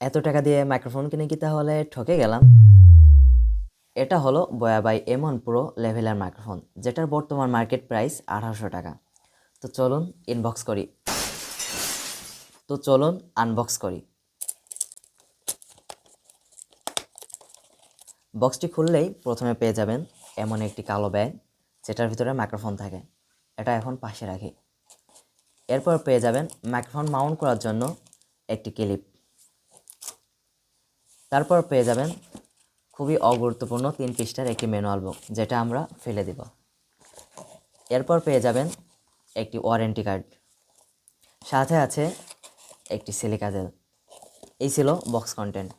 এত টাকা দিয়ে মাইক্রোফোন কিনে কি তাহলে ঠকে গেলাম? এটা হলো বয়াবাই এমন প্রো লেভেলের মাইক্রোফোন যেটার বর্তমান মার্কেট প্রাইস আঠারোশো টাকা। তো চলুন ইনবক্স করি। তো চলুন আনবক্স করি। বক্সটি খুললেই প্রথমে পেয়ে যাবেন এমন একটি কালো ব্যাগ যেটার ভিতরে মাইক্রোফোন থাকে। এটা এখন পাশে রাখি। এরপর পেয়ে যাবেন মাইক্রোফোন মাউন্ট করার জন্য একটি ক্লিপ তারপর পেয়ে যাবেন খুবই অগুরুত্বপূর্ণ তিন পৃষ্ঠার একটি ম্যানুয়াল বুক যেটা আমরা ফেলে দেব। এরপর পেয়ে যাবেন একটি ওয়ারেন্টি কার্ড সাথে আছে একটি সিলিকা জেল এই ছিল বক্স কন্টেন্ট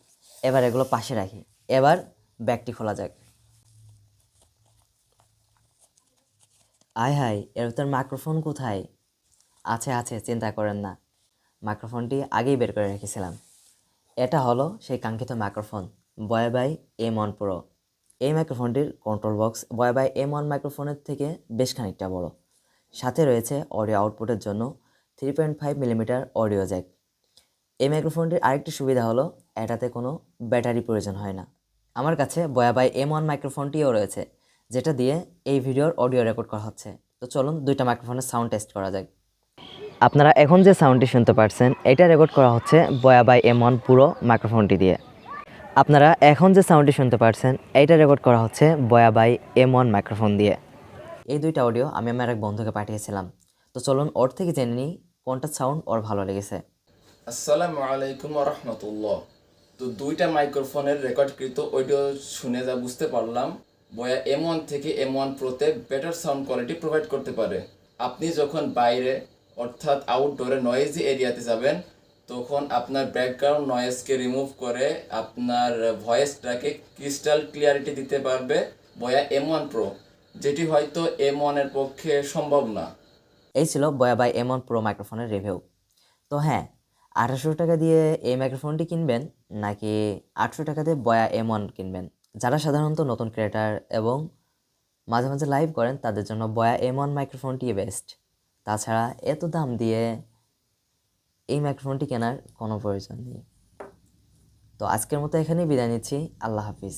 এবার এগুলো পাশে রাখি। এবার ব্যাগটি খোলা যাক। আয় হাই এর ভিতর মাইক্রোফোন কোথায়? আছে আছে, চিন্তা করেন না। মাইক্রোফোনটি আগেই বের করে রেখেছিলাম। এটা হলো সেই কাঙ্ক্ষিত microphone Boya by M one pro এই মাইক্রোফোনটির control box Boya by M one মাইক্রোফোনের থেকে বেশ খানিকটা বড়। সাথে রয়েছে অডিও আউটপুটের জন্য three point five millimetre audio jack এই মাইক্রোফোনটির আরেকটি সুবিধা হলো এটাতে কোনো ব্যাটারি প্রয়োজন হয় না। আমার কাছে বয়া বাই এম ওয়ান মাইক্রোফোনটিও রয়েছে, যেটা দিয়ে এই ভিডিওর অডিও রেকর্ড করা হচ্ছে। তো চলুন দুইটা মাইক্রোফোনের সাউন্ড টেস্ট করা যাক। আপনারা এখন যে সাউন্ডটি শুনতে পারছেন, এটা রেকর্ড করা হচ্ছে বয়া বাই এম ওয়ান পুরো মাইক্রোফোনটি দিয়ে। আপনারা এখন যে সাউন্ডটি শুনতে পারছেন এইটা রেকর্ড করা হচ্ছে বয়া বাই এম ওয়ান মাইক্রোফোন দিয়ে। এই দুইটা অডিও আমি আমার এক বন্ধুকে পাঠিয়েছিলাম। তো চলুন ওর থেকে জেনে নিই কোনটা সাউন্ড ওর ভালো লেগেছে। আসসালামু আলাইকুম রহমতুল্লাহ। তো দুইটা মাইক্রোফোনের রেকর্ডকৃত অডিও শুনে যা বুঝতে পারলাম বয়া এম ওয়ান থেকে এম ওয়ান প্রোতে বেটার সাউন্ড কোয়ালিটি প্রোভাইড করতে পারে। আপনি যখন বাইরে অর্থাৎ আউটডোরে নয়েজি এরিয়াতে যাবেন, তখন আপনার ব্যাকগ্রাউন্ড নয়েজকে রিমুভ করে আপনার ভয়েসটাকে ক্রিস্টাল ক্লিয়ারিটি দিতে পারবে বয়া এম ওয়ান প্রো যেটি হয়তো এম ওয়ানের পক্ষে সম্ভব না। এই ছিল Boya by M one pro মাইক্রোফোনের রিভিউ তো হ্যাঁ আঠারোশো টাকা দিয়ে এই মাইক্রোফোনটি কিনবেন, নাকি আটশো টাকা দিয়ে বয়া এম ওয়ান কিনবেন? যারা সাধারণত নতুন ক্রিয়েটার এবং মাঝে মাঝে লাইভ করেন, তাদের জন্য বয়া এম ওয়ান মাইক্রোফোনটি বেস্ট তাছাড়া এত দাম দিয়ে এই মাইক্রোফোনটি কেনার কোনো প্রয়োজন নেই। তো আজকের মতো এখানেই বিদায় নিচ্ছি। আল্লাহ হাফিজ।